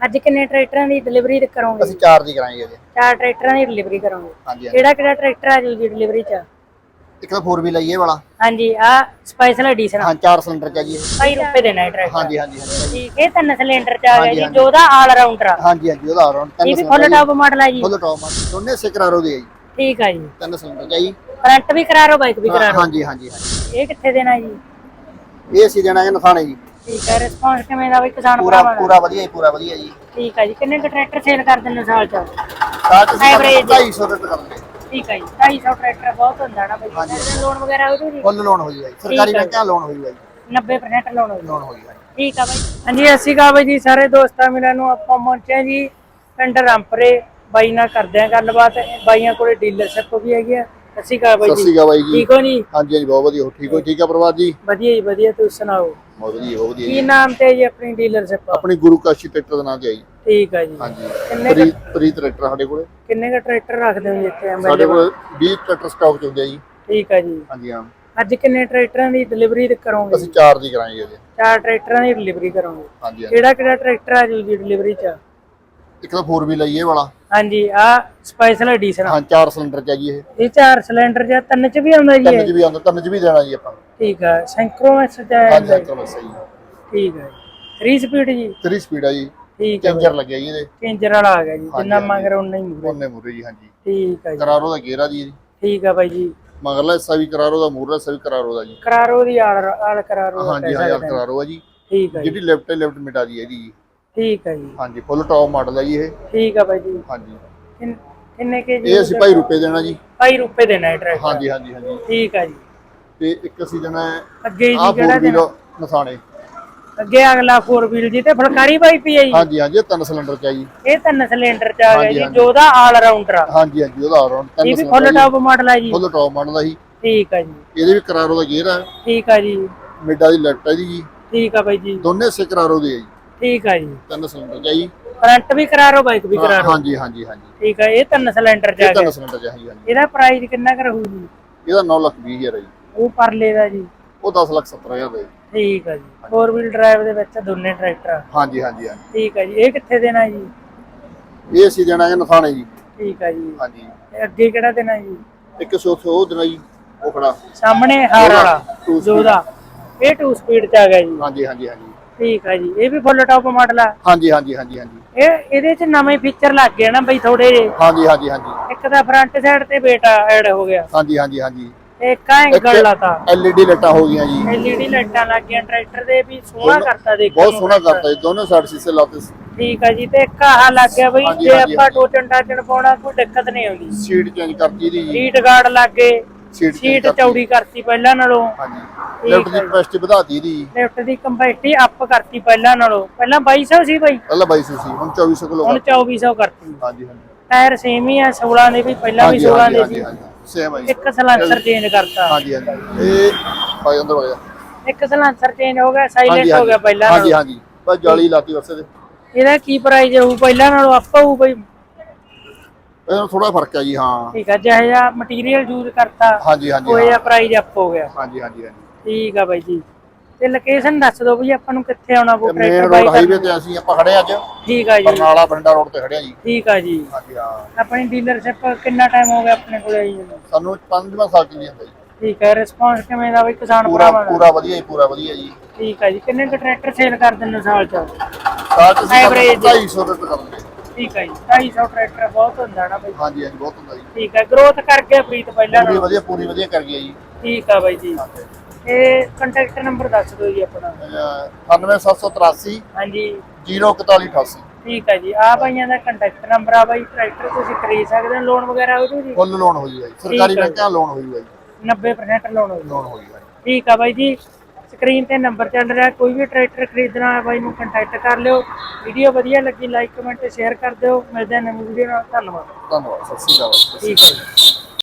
ਅੱਜ ਕਿੰਨੇ ਟਰੈਕਟਰਾਂ ਦੀ ਡਿਲੀਵਰੀ ਕਰੋਗੇ? ਅਸੀਂ ਚਾਰ ਦੀ ਕਰਾਂਗੇ ਜੀ। ਚਾਰ ਟਰੈਕਟਰਾਂ ਦੀ ਡਿਲੀਵਰੀ ਕਰੋਗੇ। ਕਿਹੜਾ ਕਿਹੜਾ ਟਰੈਕਟਰ ਆ ਜੀ ਡਿਲੀਵਰੀ ਚ? ਇੱਕ ਤਾਂ 4 ਵੀ ਲਈਏ ਵਾਲਾ। ਹਾਂਜੀ ਆ ਸਪੈਸ਼ਲ ਐਡੀਸ਼ਨ ਹਾਂ ਚਾਰ ਸਿਲੰਡਰ ਚ ਆ ਜੀ ਇਹ। 2 ਰੁਪਏ ਦੇਣਾ ਹੈ ਟਰੈਕਟਰ। ਹਾਂਜੀ ਹਾਂਜੀ ਠੀਕ ਇਹ ਤਿੰਨ ਸਿਲੰਡਰ ਚ ਆ ਗਿਆ ਜੀ। ਜੋ ਦਾ ਆਲ ਰਾਉਂਡਰ ਆ। ਹਾਂਜੀ ਹਾਂਜੀ ਉਹਦਾ ਅਰਾਊਂਡ ਇਹ ਤਿੰਨ ਵੀ ਫੁੱਲ ਟਾਪ ਮਾਡਲ ਆ ਜੀ। ਫੁੱਲ ਟੌਪ ਮਾਡਲ ਦੋਨੇ ਸਿਕਰਾਰੋ ਦੇ ਆ ਜੀ। ਠੀਕ ਆ ਜੀ। ਤਿੰਨ ਸਿਲੰਡਰ ਚ ਆ ਜੀ। ਫਰੰਟ ਵੀ ਕਰਾ ਰੋ ਬਾਈਕ ਵੀ ਕਰਾ ਰੋ ਹਾਂਜੀ ਹਾਂਜੀ ਹਾਂਜੀ। ਇਹ ਕਿੱਥੇ ਦੇਣਾ ਜੀ? ਇਹ ਅਸੀਂ ਦੇਣਾ ਹੈ ਨਥਾਣੇ ਜੀ। ਠੀਕ ਹੈ ਰਿਸਪੌਂਸ ਕਿਵੇਂ ਦਾ ਬਈ ਕਿਸਾਨ ਪੂਰਾ ਭਰਾਵਾਂ ਦਾ? ਪੂਰਾ ਵਧੀਆ ਜੀ ਪੂਰਾ ਵਧੀਆ ਜੀ। ਠੀਕ ਹੈ ਜੀ ਕਿੰਨੇ ਕੁ ਟਰੈਕਟਰ ਸੇਲ ਕਰ ਦਿੰਦੇ ਹੋ ਸਾਲ ਚ? ਸਾਲ ਚ Average। 250 ਰੁਪਏ ਕਰਾਂਗੇ। ਠੀਕ ਹੈ ਜੀ 250 ਟਰੈਕਟਰ ਬਹੁਤ ਹੁੰਦਾ ਨਾ ਬਈ। ਲੋਨ ਵਗੈਰਾ ਹੋ ਜੂਗੀ ਫੁੱਲ ਲੋਨ ਹੋਈ ਹੈ ਜੀ। ਸਰਕਾਰੀ ਠੀਕ ਹੈ। ਬੈਂਕਾਂ ਲੋਨ ਹੋਈ ਹੈ ਜੀ। 90% ਲੋਨ ਹੋ। ਲੋਨ ਹੋਈ ਹੈ ਜੀ। ਠੀਕ ਆ ਬਾਈ। ਹਾਂਜੀ ਅਸੀਂ ਕਹਾ ਬਾਈ ਜੀ ਸਾਰੇ ਦੋਸਤਾਂ ਮਿਲਾਂ ਨੂੰ ਆਪਾਂ ਪਹੁੰਚੇ ਹਾਂ ਜੀ ਪਿੰਡ ਰਾਮਪਰੇ। ਬਾਈ ਨਾਲ ਕਰਦੇ ਆ ਗੱਲਬਾਤ। ਬਾਈਆਂ ਕੋਲੇ ਡੀਲਰਸ਼ਿਪ ਵੀ ਹੈਗੀ ਆ। ਅਸੀਂ ਕਹਾ ਬਾਈ ਸਤਿ ਜੀ ਸ਼੍ਰੀ ਅਕਾਲ ਬਾਈ ਜੀ। ਠੀਕ ਹੋ ਜੀ? ਹਾਂਜੀ ਹਾਂਜੀ ਬਹੁਤ ਵਧੀਆ। ਹੋ ਠੀਕ ਹੋ? ਠੀਕ ਆ ਪਰਿਵਾਰ ਜੀ? ਵਧੀਆ ਜੀ ਵਧੀਆ। ਤੁਸੀਂ ਸੁਣਾਓ? ਬਹੁਤ ਵਧੀਆ ਬਹੁਤ ਵਧੀਆ ਕੀ ਜੀ? ਨਾਮ ਤੇ ਜੀ ਆਪਣੀ ਡੀਲਰਸ਼ਿਪ ਆਪਣੀ ਗੁਰੂ ਕਾਸ਼ੀ ਟਰੈਕਟਰ ਦਾ ਨਾਮ ਤੇ ਆਈ ਠੀਕ ਆ ਜੀ। ਹਾਂਜੀ। ਕਿੰਨੇ ਕੁ- ਪ੍ਰੀਤ ਪ੍ਰੀਤ ਟਰੈਕਟਰ ਸਾਡੇ ਕੋਲੇ। ਕਿੰਨੇ ਕ ਟਰੈਕਟਰ ਰੱਖਦੇ ਹੋ ਜੀ ਇੱਥੇ ਸਾਡੇ? ਕੋਲ 20 ਟਰੈਕਟਰ ਸਟਾਕ ਚ ਹੁੰਦੇ ਆ ਜੀ। ਠੀਕ ਆ ਜੀ। ਹਾਂਜੀ ਹਾਂ। ਅੱਜ ਕਿੰਨੇ ਟਰੈਕਟਰਾਂ ਦੀ ਡਿਲੀਵਰੀ ਕਰੋਗੇ? ਅਸੀਂ ਚਾਰ ਦੀ ਕਰਾਂਗੇ ਜੀ ਚਾਰ ਟਰੈਕਟਰਾਂ ਦੀ ਡਿਲੀਵਰੀ ਕਰੋਗੇ। ਹਾਂਜੀ ਹਾਂਜੀ। ਕਿਹੜਾ ਕਿਹੜਾ ਟਰੈਕਟਰ ਆ ਜੀ ਡਿਲੀਵਰੀ ਚ? ਇੱਕ ਤਾਂ 4 ਵੀ ਲਈਏ ਵਾਲਾ। ਹਾਂਜੀ ਆ ਸਪੈਸ਼ਲ ਐਡੀਸ਼ਨ ਹਾਂ ਚਾਰ ਸਿਲੰਡਰ ਚ ਆ ਜੀ ਇਹ। ਇਹ ਚਾਰ ਸਿਲੰਡਰ ਜਾਂ ਤਿੰਨ ਚ ਵੀ ਆਉਂਦਾ ਜੀ ਤਿੰਨ ਇਹ? ਚ ਵੀ ਆਉਂਦਾ ਤਿੰਨ ਚ ਵੀ ਦੇਣਾ ਜੀ ਆਪਾਂ। ਠੀਕ ਆ ਸੈਂਕਰੋਮੈਕਸ ਚ ਹਾਂਜੀ ਆਉਂਦਾ ਹਾਂ ਜੀ। ਚਲੋ ਸਹੀ ਠੀਕ ਹੈ 3 ਸਪੀਡ ਜੀ? 3 ਸਪੀਡ ਆ ਜੀ। ਠੀਕ ਹੈ ਚੇਂਜਰ ਲੱਗਿਆ ਜੀ ਇਹਦੇ। ਚੇਂਜਰ ਵਾਲਾ ਆ ਗਿਆ ਜੀ ਜਿੰਨਾ ਹਾਂਜੀ। ਮੰਗ ਰਿਹਾ ਉਨਾ ਹੀ ਮੂਰੇ ਉਹਨੇ ਮੂਰੇ ਜੀ ਹਾਂਜੀ। ਠੀਕ ਹੈ ਜੀ। ਕਰਾਰੋ ਦਾ ਗੇਰਾ ਜੀ ਠੀਕ ਆ ਬਾਈ ਜੀ। ਮਗਰਲਾ ਹਿੱਸਾ ਵੀ ਕਰਾਰੋ ਦਾ ਮੂਰਲਾ ਹਿੱਸਾ ਵੀ ਕਰਾਰੋ ਦਾ ਜੀ। ਕਰਾਰੋ ਦੀ ਆਲ ਆਲ ਕਰਾਰੋ ਦਾ ਹਾਂਜੀ ਕਹਿ ਹਾਂ ਯਾਰ ਸਕਦੇ ਹਾਂ। ਕਰਾਰੋ ਆ ਜੀ। ਠੀਕ ਹੈ ਜੀ। ਜਿਹੜੀ ਲੈਫਟ ਲੈਫਟ ਮਿਟਾ ਦੀ ਇਹਦੀ ਜੀ। ਠੀਕ ਹੈ ਜੀ। ਹਾਂਜੀ ਫੁੱਲ ਟੌਪ ਮਾਡਲ ਹੈ ਜੀ ਇਹ। ਠੀਕ ਆ ਬਾਈ ਜੀ। ਹਾਂਜੀ। ਕਿੰਨ- ਕਿੰਨੇ ਕੇ ਜੀ ਇਹ ਅਸੀਂ ਭਾਈ ਰੁਪਏ ਦੇਣਾ ਜੀ। 2 ਰੁਪਏ ਦੇਣਾ ਹੈ ਟਰੈਕਟਰ। ਹਾਂਜੀ ਹਾਂਜੀ ਹਾਂਜੀ। ਠੀਕ ਆ ਜੀ। ਤੇ ਇੱਕ ਅਸੀਂ ਦੇਣਾ ਹੈ ਅੱਗੇ ਜੀ ਆਹ ਕਿਹੜਾ ਫੋਰ ਦੇਣਾ? ਵੀਲ ਨਥਾਣੇ ਅੱਗੇ ਅਗਲਾ 4 ਵੀਲ ਜੀ ਤੇ ਫੁਲਕਾਰੀ ਬਾਈ ਪਈ ਹੈ ਜੀ? ਹਾਂਜੀ ਹਾਂਜੀ ਇਹ ਤਿੰਨ ਸਿਲੰਡਰ ਚ ਆ ਜੀ। ਇਹ ਤਿੰਨ ਸਿਲੰਡਰ ਚ ਆ ਗਿਆ ਹਾਂਜੀ, ਜੀ ਹਾਂਜੀ। ਜੋ ਦਾ ਆਲ ਰਾਉਂਡਰ ਆ। ਹਾਂਜੀ ਹਾਂਜੀ ਉਹਦਾ ਤਿੰਨ ਇਹ ਵੀ ਫੁੱਲ ਸਿਲੰਡਰ ਟਾਪ ਮਾਡਲ ਹੈ ਜੀ। ਫੁੱਲ ਟੌਪ ਮਾਡਲ ਆ ਜੀ। ਠੀਕ ਆ ਜੀ। ਇਹਦੇ ਵੀ ਕਰਾਰੋ ਦਾ ਗੇਅਰ ਹੈ ਠੀਕ ਆ ਜੀ। ਮਿੱਡਾ ਦੀ ਲੈਫਟ ਹੈ ਜੀ। ਠੀਕ ਆ ਬਾਈ ਜੀ। ਦੋਨੇ ਸੇ ਕਰਾਰੋ ਦੇ ਆ ਜੀ। ਠੀਕ ਆ ਜੀ। ਤਿੰਨ ਸਿਲੰਡਰ ਚ ਆ ਜੀ ਫਰੰਟ ਵੀ ਕਰਾ ਰੋ ਬਾਈਕ ਵੀ ਕਰਾ ਰੋ। ਹਾਂਜੀ ਹਾਂਜੀ ਹਾਂਜੀ। ਠੀਕ ਆ ਇਹ ਤਿੰਨ ਸਿਲੰਡਰ ਆ ਇਹ ਤਿੰਨ ਸਿਲੰਡਰ ਚ ਆ ਜੀ ਹਾਂਜੀ। ਇਹਦਾ ਪ੍ਰਾਈਸ ਕਿੰਨਾ ਕਰ ਹੋਊ ਜੀ? ਇਹਦਾ 9 ਲੱਖ 20 ਹਜ਼ਾਰ ਹੈ ਜੀ। ਉਹ ਪਰਲੇ ਦਾ ਜੀ। ਉਹ 10 ਲੱਖ 70 ਹਜ਼ਾਰ ਦਾ ਜੀ। ਠੀਕ ਆ ਜੀ। 4 ਵੀਲ ਡਰਾਈਵ ਦੇ ਵਿੱਚ ਦੋਨੇ ਟਰੈਕਟਰ ਹਾਂਜੀ ਹਾਂਜੀ ਹਾਂਜੀ। ਠੀਕ ਆ ਜੀ। ਇਹ ਕਿੱਥੇ ਦੇਣਾ ਜੀ? ਇਹ ਅਸੀਂ ਦੇਣਾ ਹੈ ਨਥਾਣੇ ਜੀ। ਠੀਕ ਆ ਜੀ। ਹਾਂਜੀ। ਅੱਗੇ ਕਿਹੜਾ ਦੇਣਾ ਜੀ? ਇੱਕ ਸੌ ਸੌ ਉਹ ਦੇਣਾ ਜੀ ਉਹ ਖੜਾ। ਸਾਹਮਣੇ ਹਾਰ ਵਾਲਾ two ਜੋ ਦਾ ਇਹ 2 ਸਪੀਡ ਚ ਆ ਗਿਆ ਜੀ। ਹਾਂਜੀ ਹਾਂਜੀ ਹਾਂਜੀ। ਠੀਕ ਆ ਜੀ ਇਹ ਵੀ ਫੁੱਲ ਟਾਪ ਮਾਡਲ ਆ। ਹਾਂਜੀ ਹਾਂਜੀ ਹਾਂਜੀ ਹਾਂਜੀ। ਇਹ ਇਹਦੇ ਚ ਨਵੇਂ ਫੀਚਰ ਲੱਗ ਗਏ ਨਾ ਬਈ ਥੋੜੇ ਜਿਹੇ। ਹਾਂਜੀ ਹਾਂਜੀ ਹਾਂਜੀ। ਇੱਕ ਤਾਂ ਫਰੰਟ ਸਾਈਡ ਤੇ ਬੇਟਾ ਐਡ ਹੋ ਗਿਆ। ਹਾਂਜੀ ਹਾਂਜੀ ਹਾਂਜੀ। ਤੇ ਇੱਕ ਐਂਗਲ ਲਾਤਾ ਐਲਈਡੀ ਲਾਈਟਾਂ ਹੋ ਗਈਆਂ ਜੀ। ਐਲਈਡੀ ਲਾਈਟਾਂ ਲੱਗ ਗਈਆਂ ਟਰੈਕਟਰ ਦੇ ਵੀ ਸੋਹਣਾ ਕਰਤਾ ਦੇਖਣ ਬਹੁਤ ਸੋਹਣਾ ਕਰਤਾ ਜੀ ਦੋਨੋਂ ਸਾਈਡ ਸ਼ੀਸ਼ੇ ਲਾਤੇ ਠੀਕ ਆ ਜੀ ਤੇ ਇੱਕ ਆਹ ਲੱਗ ਗਿਆ ਬਈ ਜੇ ਆਪਾਂ। ਟੋਚਨ ਟਾਚਨ ਪਾਉਣਾ ਕੋਈ ਦਿੱਕਤ ਨਹੀਂ ਆਉਂਦੀ। ਸੀਟ ਚੇਂਜ ਕਰਤੀ ਦੀ ਜੀ। ਸੀਟ ਗਾਰਡ ਲੱਗ ਗਏ। ਸੀਟ। ਚੌੜੀ ਕਰਤੀ ਪਹਿਲਾਂ ਨਾਲੋਂ। ਹਾਂਜੀ। ਲੈਫਟ ਦੀ ਕਪੈਸਿਟੀ ਵਧਾਤੀ ਦੀ ਲੈਫਟ ਦੀ ਕੰਪੈਸਿਟੀ ਅਪ ਕਰਤੀ ਪਹਿਲਾਂ ਨਾਲੋਂ। ਪਹਿਲਾਂ 2200 ਸੀ ਬਈ। ਪਹਿਲਾਂ 2200 ਸੀ ਹੁਣ 2400 ਕਿਲੋ ਹੁਣ 2400 ਕਰਤੀ। ਹਾਂਜੀ ਹਾਂਜੀ। ਟਾਇਰ ਸੇਮ ਹੀ ਆ 16 ਦੇ ਵੀ ਪਹਿਲਾਂ ਵੀ 16 ਦੇ ਸੀ। ਹਾਂਜੀ ਸੇਮ ਹੈ ਜੀ। ਇੱਕ ਸਲੈਂਸਰ ਚੇਂਜ ਕਰਤਾ। ਹਾਂਜੀ ਹਾਂਜੀ ਇਹ ਭਾਈ ਅੰਦਰ ਵਗ ਜਾ ਇੱਕ ਸਲੈਂਸਰ ਚੇਂਜ ਹੋ ਗਿਆ ਸਾਈਲੈਂਟ ਹੋ ਗਿਆ ਪਹਿਲਾਂ ਹਾਂਜੀ ਹਾਂਜੀ। ਬਸ ਜਾਲੀ ਲਾਤੀ ਵਸੇ ਤੇ ਇਹਦਾ ਕੀ ਪ੍ਰਾਈਸ ਹੋਊ ਪਹਿਲਾਂ ਨਾਲੋਂ ਅਪ ਹੋਊ ਬਈ। ਇਹਨਾਂ ਥੋੜਾ ਫ਼ਰਕ ਹੈ ਜੀ ਹਾਂ। ਠੀਕ ਆ ਜਿਹੋ ਜਿਹਾ ਮਟੀਰੀਅਲ ਯੂਜ਼ ਕਰਤਾ ਹਾਂਜੀ ਹਾਂਜੀ ਉਹ ਹਾਂ। ਜਿਹਾ ਪ੍ਰਾਈਸ ਅਪ ਹੋ ਗਿਆ। ਹਾਂਜੀ ਹਾਂਜੀ ਹਾਂਜੀ। ਠੀਕ ਆ ਬਾਈ ਜੀ। ਤੇ ਲੋਕੇਸ਼ਨ ਦੱਸ ਦਿਓ ਵੀ ਆਪਾਂ ਨੂੰ ਕਿੱਥੇ ਆਉਣਾ ਪਊ main tractor road by highway ਤੇ ਅਸੀਂ ਆਪਾਂ ਖੜੇ ਅੱਜ। ਠੀਕ ਆ ਜੀ। ਬਰਨਾਲਾ ਬਠਿੰਡਾ ਰੋਡ ਤੇ ਖੜੇ ਆ ਜੀ। ਠੀਕ ਆ ਜੀ। ਹਾਂਜੀ ਹਾਂ। ਆਪਣੀ ਡੀਲਰਸ਼ਿਪ ਕਿੰਨਾ ਟਾਈਮ ਹੋ ਗਿਆ ਆਪਣੇ ਕੋਲ ਆਈ ਨੂੰ? ਸਾਨੂੰ ਪੰਜਵਾਂ ਸਾਲ ਚੱਲੀ ਜਾਂਦਾ ਜੀ। ਠੀਕ ਹੈ ਰਿਸਪੌਂਸ ਕਿਵੇਂ ਦਾ ਬਈ ਕਿਸਾਨ ਪੂਰਾ ਭਰਾਵਾਂ ਦਾ? ਪੂਰਾ ਵਧੀਆ ਜੀ ਪੂਰਾ ਵਧੀਆ ਜੀ। ਠੀਕ ਆ ਜੀ ਕਿੰਨੇ ਕੁ ਟਰੈਕਟਰ ਸੇਲ ਕਰ ਦਿੰਦੇ ਹੋ ਸਾਲ ਚ? ਸਾਲ ਚ Average। 250 ਰੁਪਏ ਕਰਾਂਗੇ। ਠੀਕ ਆ ਜੀ 250 ਟਰੈਕਟਰ ਬਹੁਤ ਹੁੰਦਾ ਨਾ ਬਈ। ਹਾਂਜੀ ਹਾਂਜੀ ਬਹੁਤ ਹੁੰਦਾ ਜੀ। ਠੀਕ ਹੈ ਗਰੋਥ ਕਰ ਗਿਆ ਪ੍ਰੀਤ ਪਹਿਲਾਂ ਪੂਰੀ ਨਾਲੋਂ। ਵਧੀਆ ਪੂਰੀ ਵਧੀਆ ਕਰ ਗਿਆ ਜੀ। ਠੀਕ ਆ ਬਾਈ ਜੀ। ਇਹ ਕੰਟੈਕਟ ਨੰਬਰ ਦੱਸ ਦਿਓ ਜੀ ਆਪਣਾ। 98783 ਹਾਂਜੀ। 04188 ਠੀਕ ਹੈ ਜੀ ਆ ਬਾਈਆਂ ਦਾ ਕੰਟੈਕਟ ਨੰਬਰ ਆ ਬਾਈ ਟਰੈਕਟਰ ਤੁਸੀਂ ਖਰੀਦ ਸਕਦੇ ਹੋ ਲੋਨ ਵਗੈਰਾ ਹੋ ਜੂ ਜੀ? ਫੁੱਲ ਲੋਨ ਹੋਈ ਹੈ ਸਰਕਾਰੀ। ਬੈਂਕਾਂ ਲੋਨ ਹੋਈ ਹੈ ਜੀ। 90% ਲੋਨ ਹੋ ਜੂ ਲੋਨ ਹੋਈ ਹੈ ਠੀਕ ਆ ਬਾਈ ਜੀ ਸਕਰੀਨ ਤੇ ਨੰਬਰ ਚੱਲ ਰਿਹਾ ਕੋਈ ਵੀ ਟਰੈਕਟਰ ਖਰੀਦਣਾ ਹੈ ਬਾਈ ਨੂੰ ਕੰਟੈਕਟ ਕਰ ਲਿਓ। ਵੀਡੀਓ ਵਧੀਆ ਲੱਗੀ ਲਾਈਕ ਕਮੈਂਟ ਸ਼ੇਅਰ ਕਰ ਦਿਓ। ਮਿਲਦੇ ਹਾਂ ਨਵੀਂ ਵੀਡੀਓ ਨਾਲ ਧੰਨਵਾਦ। ਧੰਨਵਾਦ ਸਤਿ ਸ਼੍ਰੀ ਅਕਾਲ। ਠੀਕ ਹੈ